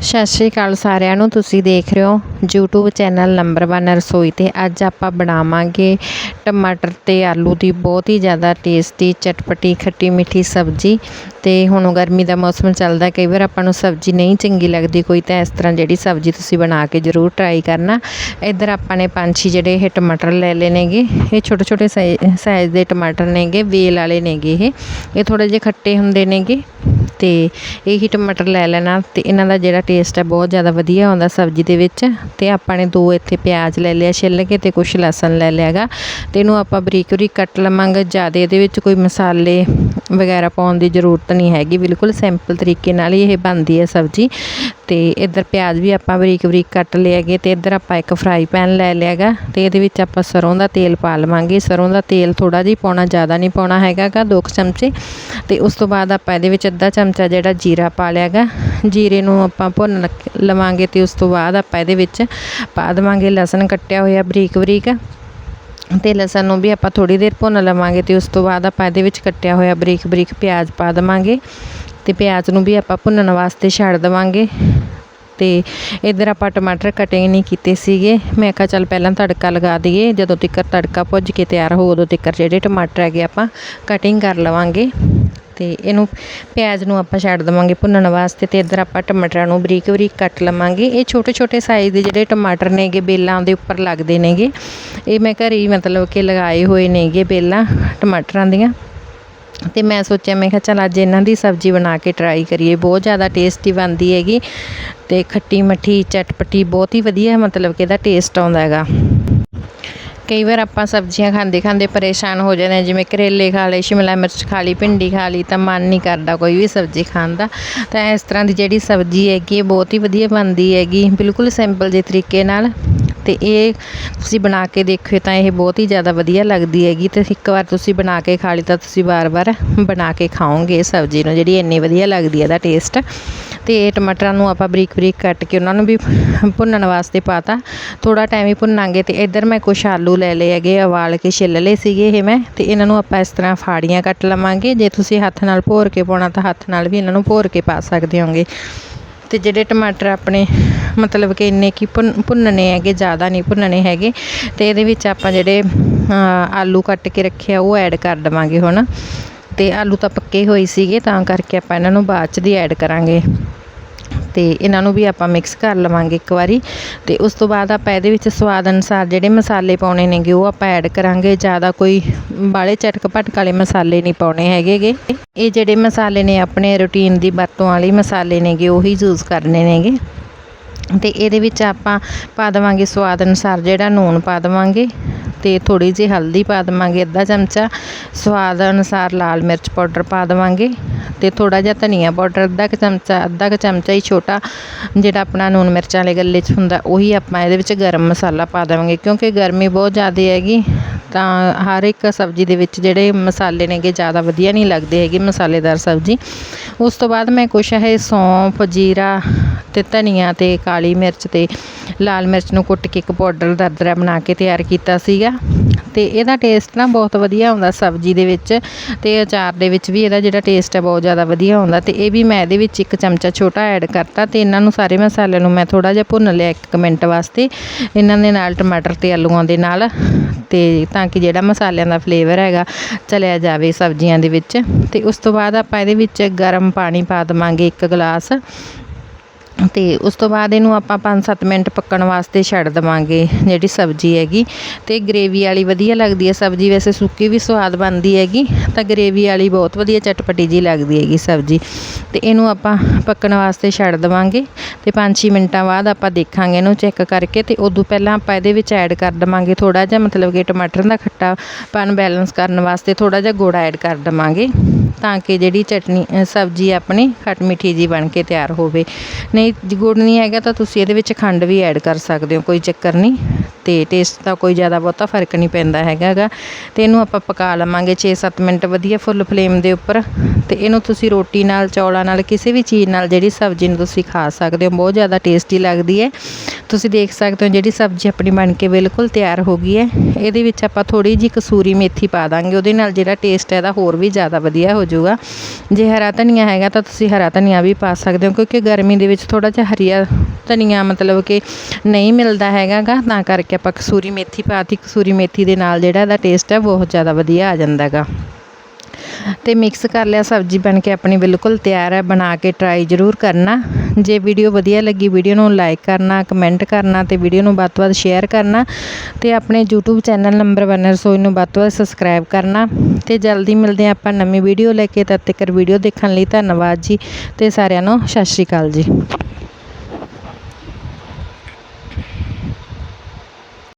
ਸਤਿ ਸ਼੍ਰੀ ਅਕਾਲ ਸਾਰਿਆਂ ਨੂੰ, ਤੁਸੀਂ ਦੇਖ ਰਹੇ ਹੋ YouTube ਚੈਨਲ ਨੰਬਰ 1 ਰਸੋਈ ਤੇ ਅੱਜ ਆਪਾਂ ਬਣਾਵਾਂਗੇ ਟਮਾਟਰ ਤੇ ਆਲੂ ਦੀ ਬਹੁਤ ਹੀ ਜ਼ਿਆਦਾ ਟੇਸਟੀ ਚਟਪਟੀ ਖੱਟੀ ਮਿੱਠੀ ਸਬਜ਼ੀ ਤੇ ਹੁਣ ਗਰਮੀ ਦਾ ਮੌਸਮ ਚੱਲਦਾ, ਕਈ ਵਾਰ ਆਪਾਂ ਨੂੰ ਸਬਜ਼ੀ ਨਹੀਂ ਚੰਗੀ ਲੱਗਦੀ ਕੋਈ ਤਾਂ ਇਸ ਤਰ੍ਹਾਂ ਜਿਹੜੀ ਸਬਜ਼ੀ ਤੁਸੀਂ ਬਣਾ ਕੇ ਜ਼ਰੂਰ ਟਰਾਈ ਕਰਨਾ। ਇੱਧਰ ਆਪਾਂ ਨੇ ਪੰਜ ਛੇ ਜਿਹੜੇ ਇਹ ਟਮਾਟਰ ਲੈ ਲਏ ਨੇਗੇ, ਇਹ ਛੋਟੇ ਛੋਟੇ ਸਾਈਜ਼ ਦੇ ਟਮਾਟਰ ਨੇਗੇ, ਵੇਲ ਵਾਲੇ ਨੇਗੇ ਇਹ। ਇਹ ਥੋੜੇ ਜਿਹੇ ਖੱਟੇ ਹੁੰਦੇ ਨੇਗੇ। ਅਤੇ ਇਹੀ ਟਮਾਟਰ ਲੈ ਲੈਣਾ ਅਤੇ ਇਹਨਾਂ ਦਾ ਜਿਹੜਾ ਟੇਸਟ ਹੈ ਬਹੁਤ ਜ਼ਿਆਦਾ ਵਧੀਆ ਆਉਂਦਾ ਸਬਜ਼ੀ ਦੇ ਵਿੱਚ। ਅਤੇ ਆਪਾਂ ਨੇ ਦੋ ਇੱਥੇ ਪਿਆਜ਼ ਲੈ ਲਿਆ ਛਿੱਲ ਕੇ ਅਤੇ ਕੁਛ ਲਸਣ ਲੈ ਲਿਆ ਗਾ। ਅਤੇ ਇਹਨੂੰ ਆਪਾਂ ਬਰੀਕ ਬਰੀਕ ਕੱਟ ਲਵਾਂਗੇ। ਜ਼ਿਆਦਾ ਇਹਦੇ ਵਿੱਚ ਕੋਈ ਮਸਾਲੇ ਵਗੈਰਾ ਪਾਉਣ ਦੀ ਜ਼ਰੂਰਤ ਨਹੀਂ ਹੈਗੀ, ਬਿਲਕੁਲ ਸਿੰਪਲ ਤਰੀਕੇ ਨਾਲ ਹੀ ਇਹ ਬਣਦੀ ਹੈ ਸਬਜ਼ੀ। ਤੇ ਇੱਧਰ ਪਿਆਜ਼ ਵੀ ਆਪਾਂ ਬਰੀਕ ਬਰੀਕ ਕੱਟ ਲਿਆਗੇ ਤੇ ਇੱਧਰ ਆਪਾਂ ਇੱਕ ਫਰਾਈ ਪੈਨ ਲੈ ਲਿਆਗਾ ਤੇ ਇਹਦੇ ਵਿੱਚ ਆਪਾਂ ਸਰੋਂ ਦਾ ਤੇਲ ਪਾ ਲਵਾਂਗੇ। ਸਰੋਂ ਦਾ ਤੇਲ ਥੋੜਾ ਜਿਹਾ ਪਾਉਣਾ, ਜ਼ਿਆਦਾ ਨਹੀਂ ਪਾਉਣਾ ਹੈਗਾਗਾ ਦੋ ਚਮਚੇ। ਤੇ ਉਸ ਤੋਂ ਬਾਅਦ ਆਪਾਂ ਇਹਦੇ ਵਿੱਚ ਅੱਧਾ ਚਮਚਾ ਜਿਹੜਾ ਜੀਰਾ ਪਾ ਲਿਆਗਾ ਜੀਰੇ ਨੂੰ ਆਪਾਂ ਭੁੰਨ ਲਵਾਂਗੇ ਤੇ ਉਸ ਤੋਂ ਬਾਅਦ ਆਪਾਂ ਇਹਦੇ ਵਿੱਚ ਪਾ ਦੇਵਾਂਗੇ ਲਸਣ ਕੱਟਿਆ ਹੋਇਆ ਬਰੀਕ ਬਰੀਕ। ਅਤੇ ਲਸਣ ਨੂੰ ਵੀ ਆਪਾਂ ਥੋੜ੍ਹੀ ਦੇਰ ਭੁੰਨ ਲਵਾਂਗੇ ਅਤੇ ਉਸ ਤੋਂ ਬਾਅਦ ਆਪਾਂ ਇਹਦੇ ਵਿੱਚ ਕੱਟਿਆ ਹੋਇਆ ਬਰੀਕ ਬਰੀਕ ਪਿਆਜ਼ ਪਾ ਦੇਵਾਂਗੇ ਅਤੇ ਪਿਆਜ਼ ਨੂੰ ਵੀ ਆਪਾਂ ਭੁੰਨਣ ਵਾਸਤੇ ਛੱਡ ਦੇਵਾਂਗੇ। ਅਤੇ ਇੱਧਰ ਆਪਾਂ ਟਮਾਟਰ ਕਟਿੰਗ ਨਹੀਂ ਕੀਤੇ ਸੀਗੇ। ਮੈਂ ਕਿਹਾ ਚੱਲ ਪਹਿਲਾਂ ਤੜਕਾ ਲਗਾ ਦਈਏ। ਜਦੋਂ ਤੱਕ ਤੜਕਾ ਭੁੱਜ ਕੇ ਤਿਆਰ ਹੋ ਉਦੋਂ ਤੱਕ ਜਿਹੜੇ ਟਮਾਟਰ ਹੈਗੇ ਆਪਾਂ ਕਟਿੰਗ ਕਰ ਲਵਾਂਗੇ। ਅਤੇ ਇਹਨੂੰ ਪਿਆਜ਼ ਨੂੰ ਆਪਾਂ ਛੱਡ ਦੇਵਾਂਗੇ ਭੁੰਨਣ ਵਾਸਤੇ ਅਤੇ ਇੱਧਰ ਆਪਾਂ ਟਮਾਟਰਾਂ ਨੂੰ ਬਰੀਕ ਬਰੀਕ ਕੱਟ ਲਵਾਂਗੇ। ਇਹ ਛੋਟੇ ਛੋਟੇ ਸਾਈਜ਼ ਦੇ ਜਿਹੜੇ ਟਮਾਟਰ ਨੇਗੇ ਬੇਲਾਂ ਦੇ ਉੱਪਰ ਲੱਗਦੇ ਨੇਗੇ। ਇਹ ਮੈਂ ਘਰੇ ਹੀ ਮਤਲਬ ਕਿ ਲਗਾਏ ਹੋਏ ਨੇਗੇ ਬੇਲਾਂ ਟਮਾਟਰਾਂ ਦੀਆਂ। ਤੇ ਮੈਂ ਸੋਚਿਆ, ਮੈਂ ਕਿਹਾ ਚਲ ਅੱਜ ਇਹਨਾਂ ਦੀ ਸਬਜ਼ੀ ਬਣਾ ਕੇ ਟਰਾਈ ਕਰੀਏ। ਬਹੁਤ ਜ਼ਿਆਦਾ ਟੇਸਟੀ ਬਣਦੀ ਹੈਗੀ ਤੇ ਖੱਟੀ ਮੱਠੀ, ਚਟਪਟੀ ਬਹੁਤ ਹੀ ਵਧੀਆ ਮਤਲਬ ਕਿ ਇਹਦਾ ਟੇਸਟ ਆਉਂਦਾ ਹੈਗਾ। ਕਈ ਵਾਰ ਆਪਾਂ ਸਬਜ਼ੀਆਂ ਖਾਂਦੇ ਖਾਂਦੇ ਪਰੇਸ਼ਾਨ ਹੋ ਜਾਂਦੇ ਹਾਂ, ਜਿਵੇਂ ਕਰੇਲੇ ਖਾ ਲਏ, ਸ਼ਿਮਲਾ ਮਿਰਚ ਖਾ ਲਈ, ਭਿੰਡੀ ਖਾ ਲਈ ਤਾਂ ਮਨ ਨਹੀਂ ਕਰਦਾ ਕੋਈ ਵੀ ਸਬਜ਼ੀ ਖਾਣ ਦਾ। ਤਾਂ ਇਸ ਤਰ੍ਹਾਂ ਦੀ ਜਿਹੜੀ ਸਬਜ਼ੀ ਹੈਗੀ, ਇਹ ਬਹੁਤ ਹੀ ਵਧੀਆ ਬਣਦੀ ਹੈਗੀ। ਬਿਲਕੁਲ ਸਿੰਪਲ ਜਿਹੇ ਤਰੀਕੇ ਨਾਲ ਤੇ ਇਹ ਤੁਸੀਂ ਬਣਾ ਕੇ ਦੇਖਿਓ ਤਾਂ ਇਹ ਬਹੁਤ ਹੀ ਜ਼ਿਆਦਾ ਵਧੀਆ ਲੱਗਦੀ ਹੈਗੀ ਤੇ ਇੱਕ ਵਾਰ ਤੁਸੀਂ ਬਣਾ ਕੇ ਖਾ ਲਈ ਤਾਂ ਤੁਸੀਂ ਵਾਰ-ਵਾਰ ਬਣਾ ਕੇ ਖਾਓਗੇ ਸਬਜ਼ੀ ਨੂੰ, ਜਿਹੜੀ ਇੰਨੀ ਵਧੀਆ ਲੱਗਦੀ ਹੈ ਇਹਦਾ ਟੇਸਟ ਤੇ ਟਮਾਟਰਾਂ ਨੂੰ ਆਪਾਂ ਬਰੀਕ ਬਰੀਕ ਕੱਟ ਕੇ ਉਹਨਾਂ ਨੂੰ ਵੀ ਭੁੰਨਣ ਵਾਸਤੇ ਪਾਤਾ। ਥੋੜਾ ਟਾਈਮ ਹੀ ਭੁੰਨਾਂਗੇ ਤੇ ਇੱਧਰ ਮੈਂ ਕੁਛ ਆਲੂ ਲੈ ਲਏ ਹੈਗੇ, ਉਬਾਲ ਕੇ ਛਿੱਲ ਲਏ ਸੀਗੇ ਇਹ ਮੈਂ ਤੇ ਇਹਨਾਂ ਨੂੰ ਆਪਾਂ ਇਸ ਤਰ੍ਹਾਂ ਫਾੜੀਆਂ ਕੱਟ ਲਵਾਂਗੇ। ਜੇ ਤੁਸੀਂ ਹੱਥ ਨਾਲ ਭੋਰ ਕੇ ਪਾਉਣਾ ਤਾਂ ਹੱਥ ਨਾਲ ਵੀ ਇਹਨਾਂ ਨੂੰ ਭੋਰ ਕੇ ਪਾ ਸਕਦੇ ਹੋਗੇ। ਅਤੇ ਜਿਹੜੇ ਟਮਾਟਰ ਆਪਣੇ ਮਤਲਬ ਕਿ ਇੰਨੇ ਕੀ ਭੁੰਨਣੇ ਹੈਗੇ, ਜ਼ਿਆਦਾ ਨਹੀਂ ਭੁੰਨਣੇ ਹੈਗੇ ਅਤੇ ਇਹਦੇ ਵਿੱਚ ਆਪਾਂ ਜਿਹੜੇ ਆਲੂ ਕੱਟ ਕੇ ਰੱਖਿਆ ਉਹ ਐਡ ਕਰ ਦਵਾਂਗੇ ਹੁਣ। ਅਤੇ ਆਲੂ ਤਾਂ ਪੱਕੇ ਹੋਏ ਸੀਗੇ, ਤਾਂ ਕਰਕੇ ਆਪਾਂ ਇਹਨਾਂ ਨੂੰ ਬਾਅਦ ਚ ਦੀ ਐਡ ਕਰਾਂਗੇ। ਤੇ ਇਹਨਾਂ ਨੂੰ ਵੀ ਆਪਾਂ ਮਿਕਸ ਕਰ ਲਵਾਂਗੇ ਇੱਕ ਵਾਰੀ। ਤੇ ਉਸ ਤੋਂ ਬਾਅਦ ਆਪਾਂ ਇਹਦੇ ਵਿੱਚ ਸਵਾਦ ਅਨੁਸਾਰ ਜਿਹੜੇ ਮਸਾਲੇ ਪਾਉਣੇ ਨੇਗੇ, ਉਹ ਆਪਾਂ ਐਡ ਕਰਾਂਗੇ। ਜ਼ਿਆਦਾ ਕੋਈ ਬਾਲੇ ਚਟਕ ਭਟਕ ਵਾਲੇ ਮਸਾਲੇ ਨਹੀਂ ਪਾਉਣੇ ਹੈਗੇਗੇ ਇਹ ਜਿਹੜੇ ਮਸਾਲੇ ਨੇ, ਆਪਣੇ ਰੂਟੀਨ ਦੀ ਵਰਤੋਂ ਵਾਲੇ ਮਸਾਲੇ ਨੇਗੇ, ਉਹੀ ਯੂਜ਼ ਕਰਨੇ ਨੇਗੇ। ਅਤੇ ਇਹਦੇ ਵਿੱਚ ਆਪਾਂ ਪਾ ਦੇਵਾਂਗੇ ਸਵਾਦ ਅਨੁਸਾਰ ਜਿਹੜਾ ਨੂਣ ਪਾ ਦੇਵਾਂਗੇ ਅਤੇ ਥੋੜ੍ਹੀ ਜਿਹੀ ਹਲਦੀ ਪਾ ਦੇਵਾਂਗੇ, ਅੱਧਾ ਚਮਚਾ। ਸਵਾਦ ਅਨੁਸਾਰ ਲਾਲ ਮਿਰਚ ਪਾਊਡਰ ਪਾ ਦੇਵਾਂਗੇ ਅਤੇ ਥੋੜ੍ਹਾ ਜਿਹਾ ਧਨੀਆ ਪਾਊਡਰ, ਅੱਧਾ ਕੁ ਚਮਚਾ, ਅੱਧਾ ਕੁ ਚਮਚਾ ਹੀ ਛੋਟਾ ਜਿਹੜਾ ਆਪਣਾ ਨੂਣ ਮਿਰਚਾਂ ਵਾਲੇ ਗੱਲੇ 'ਚ ਹੁੰਦਾ, ਉਹੀ ਆਪਾਂ ਇਹਦੇ ਵਿੱਚ ਗਰਮ ਮਸਾਲਾ ਪਾ ਦੇਵਾਂਗੇ। ਕਿਉਂਕਿ ਗਰਮੀ ਬਹੁਤ ਜ਼ਿਆਦਾ ਹੈਗੀ, ਤਾਂ ਹਰ ਇੱਕ ਸਬਜ਼ੀ ਦੇ ਵਿੱਚ ਜਿਹੜੇ ਮਸਾਲੇ ਨੇਗੇ ਜ਼ਿਆਦਾ ਵਧੀਆ ਨਹੀਂ ਲੱਗਦੇ ਹੈਗੇ ਮਸਾਲੇਦਾਰ ਸਬਜ਼ੀ। ਉਸ ਤੋਂ ਬਾਅਦ ਮੈਂ ਕੁਛ ਇਹ ਸੌਂਫ, ਜੀਰਾ ਤੇ ਧਨੀਆ ਤੇ ਕਾਲੀ ਮਿਰਚ ਤੇ ਲਾਲ ਮਿਰਚ ਨੂੰ ਕੁੱਟ ਕੇ ਇੱਕ ਪਾਊਡਰ ਦਰਦਰਾ ਬਣਾ ਕੇ ਤਿਆਰ ਕੀਤਾ ਸੀਗਾ। ਤੇ ਇਹਦਾ ਟੇਸਟ ਨਾ ਬਹੁਤ ਵਧੀਆ ਆਉਂਦਾ ਸਬਜ਼ੀ ਦੇ ਵਿੱਚ ਤੇ ਅਚਾਰ ਦੇ ਵਿੱਚ ਵੀ ਇਹਦਾ ਜਿਹੜਾ ਟੇਸਟ ਹੈ ਬਹੁਤ ਜ਼ਿਆਦਾ ਵਧੀਆ ਆਉਂਦਾ ਤੇ ਇਹ ਵੀ ਮੈਂ ਇਹਦੇ ਵਿੱਚ ਇੱਕ ਚਮਚਾ ਛੋਟਾ ਐਡ ਕਰਤਾ ਤੇ ਇਹਨਾਂ ਨੂੰ ਸਾਰੇ ਮਸਾਲੇ ਨੂੰ ਮੈਂ ਥੋੜਾ ਜਿਹਾ ਭੁੰਨ ਲਿਆ ਇੱਕ ਮਿੰਟ ਵਾਸਤੇ। ਇਹਨਾਂ ਦੇ ਨਾਲ ਟਮਾਟਰ ਤੇ ਆਲੂਆਂ ਦੇ ਨਾਲ ਤੇ ਤਾਂ ਕਿ ਜਿਹੜਾ ਮਸਾਲਿਆਂ ਦਾ ਫਲੇਵਰ ਹੈਗਾ ਚਲਿਆ ਜਾਵੇ ਸਬਜ਼ੀਆਂ ਦੇ ਵਿੱਚ। ਤੇ ਉਸ ਤੋਂ ਬਾਅਦ ਆਪਾਂ ਇਹਦੇ ਵਿੱਚ ਗਰਮ ਪਾਣੀ ਪਾ ਦਵਾਂਗੇ ਇੱਕ ਗਲਾਸ। ਤੇ ਉਸ ਤੋਂ ਬਾਅਦ ਇਹਨੂੰ ਆਪਾਂ 5-7 ਮਿੰਟ ਪੱਕਣ ਵਾਸਤੇ ਛੱਡ ਦਵਾਂਗੇ ਜਿਹੜੀ ਸਬਜ਼ੀ ਹੈਗੀ। ਤੇ ਗ੍ਰੇਵੀ ਵਾਲੀ ਵਧੀਆ ਲੱਗਦੀ ਹੈ ਸਬਜ਼ੀ। ਵੈਸੇ ਸੁੱਕੀ ਵੀ ਸਵਾਦ ਬਣਦੀ ਹੈਗੀ, ਤਾਂ ਗ੍ਰੇਵੀ ਵਾਲੀ ਬਹੁਤ ਵਧੀਆ ਚਟਪਟੀ ਜੀ ਲੱਗਦੀ ਹੈਗੀ ਸਬਜ਼ੀ। ਤੇ ਇਹਨੂੰ ਆਪਾਂ ਪੱਕਣ ਵਾਸਤੇ ਛੱਡ ਦਵਾਂਗੇ ਤੇ 5-6 ਮਿੰਟਾਂ ਬਾਅਦ ਆਪਾਂ ਦੇਖਾਂਗੇ ਇਹਨੂੰ ਚੈੱਕ ਕਰਕੇ ਤੇ ਉਦੋਂ ਪਹਿਲਾਂ ਆਪਾਂ ਇਹਦੇ ਵਿੱਚ ਐਡ ਕਰ ਦਵਾਂਗੇ ਥੋੜਾ ਜਿਹਾ, ਮਤਲਬ ਕਿ ਟਮਾਟਰ ਦਾ ਖੱਟਾਪਨ ਬੈਲੈਂਸ ਕਰਨ ਵਾਸਤੇ ਥੋੜਾ ਜਿਹਾ ਗੁੜ ਐਡ ਕਰ ਦਵਾਂਗੇ। ਤਾਂ ਕਿ ਜਿਹੜੀ ਚਟਨੀ ਸਬਜ਼ੀ ਆਪਣੀ ਖੱਟ ਮਿੱਠੀ ਜੀ ਬਣ ਕੇ ਤਿਆਰ ਹੋਵੇ। ਨਹੀਂ, ਗੁੜ ਨਹੀਂ ਹੈਗਾ ਤਾਂ ਤੁਸੀਂ ਇਹਦੇ ਵਿੱਚ ਖੰਡ ਵੀ ਐਡ ਕਰ ਸਕਦੇ ਹੋ, ਕੋਈ ਚੱਕਰ ਨਹੀਂ। ਤੇ ਟੇਸਟ ਦਾ ਕੋਈ ਜ਼ਿਆਦਾ ਬਹੁਤਾ ਫ਼ਰਕ ਨਹੀਂ ਪੈਂਦਾ ਹੈਗਾਗਾ। ਅਤੇ ਇਹਨੂੰ ਆਪਾਂ ਪਕਾ ਲਵਾਂਗੇ 6-7 ਮਿੰਟ ਵਧੀਆ ਫੁੱਲ ਫਲੇਮ ਦੇ ਉੱਪਰ। ਅਤੇ ਇਹਨੂੰ ਤੁਸੀਂ ਰੋਟੀ ਨਾਲ, ਚੌਲਾਂ ਨਾਲ, ਕਿਸੇ ਵੀ ਚੀਜ਼ ਨਾਲ ਜਿਹੜੀ ਸਬਜ਼ੀ ਨੂੰ ਤੁਸੀਂ ਖਾ ਸਕਦੇ ਹੋ, ਬਹੁਤ ਜ਼ਿਆਦਾ ਟੇਸਟੀ ਲੱਗਦੀ ਹੈ। ਤੁਸੀਂ ਦੇਖ ਸਕਦੇ ਹੋ ਜਿਹੜੀ ਸਬਜ਼ੀ ਆਪਣੀ ਬਣ ਕੇ ਬਿਲਕੁਲ ਤਿਆਰ ਹੋ ਗਈ ਹੈ। ਇਹਦੇ ਵਿੱਚ ਆਪਾਂ ਥੋੜ੍ਹੀ ਜਿਹੀ ਕਸੂਰੀ ਮੇਥੀ ਪਾ ਦਾਂਗੇ, ਉਹਦੇ ਨਾਲ ਜਿਹੜਾ ਟੇਸਟ ਹੈ ਇਹਦਾ ਹੋਰ ਵੀ ਜ਼ਿਆਦਾ ਵਧੀਆ ਹੋ ਜਾਊਗਾ। ਜੇ ਹਰਾ ਧਨੀਆ ਹੈਗਾ ਤਾਂ ਤੁਸੀਂ ਹਰਾ ਧਨੀਆ ਵੀ ਪਾ ਸਕਦੇ ਹੋ, ਕਿਉਂਕਿ ਗਰਮੀ ਦੇ ਵਿੱਚ ਥੋੜ੍ਹਾ ਜਿਹਾ ਹਰੀਆ ਧਨੀਆ ਮਤਲਬ ਕਿ ਨਹੀਂ ਮਿਲਦਾ ਹੈਗਾ ਗਾ ਤਾਂ ਕਰਕੇ ਆਪਾਂ ਕਸੂਰੀ ਮੇਥੀ ਪਾਤੀ ਕਸੂਰੀ ਮੇਥੀ ਦੇ ਨਾਲ ਜਿਹੜਾ ਇਹਦਾ ਟੇਸਟ ਹੈ ਬਹੁਤ ਜ਼ਿਆਦਾ ਵਧੀਆ ਆ ਜਾਂਦਾ ਗਾ ਤੇ ਮਿਕਸ ਕਰ ਲਿਆ ਸਬਜ਼ੀ ਬਣ ਕੇ ਆਪਣੀ, ਬਿਲਕੁਲ ਤਿਆਰ ਹੈ ਬਣਾ ਕੇ ਟਰਾਈ ਜ਼ਰੂਰ ਕਰਨਾ। ਜੇ ਵੀਡੀਓ ਵਧੀਆ ਲੱਗੀ ਵੀਡੀਓ ਨੂੰ ਲਾਈਕ ਕਰਨਾ ਕਮੈਂਟ ਕਰਨਾ ਤੇ ਵੀਡੀਓ ਨੂੰ ਵੱਧ ਤੋਂ ਵੱਧ ਸ਼ੇਅਰ ਕਰਨਾ ਤੇ ਆਪਣੇ YouTube ਚੈਨਲ ਨੰਬਰ 1 ਰਸੋਈ ਨੂੰ ਵੱਧ ਤੋਂ ਵੱਧ ਸਬਸਕ੍ਰਾਈਬ ਕਰਨਾ। ਤੇ ਜਲਦੀ ਮਿਲਦੇ ਹਾਂ ਆਪਾਂ ਨਵੀਂ ਵੀਡੀਓ ਲੈ ਕੇ, ਤਦ ਤੱਕ ਵੀਡੀਓ ਦੇਖਣ ਲਈ ਧੰਨਵਾਦ ਜੀ। ਤੇ ਸਾਰਿਆਂ ਨੂੰ ਸਤਿ ਸ਼੍ਰੀ ਅਕਾਲ ਜੀ।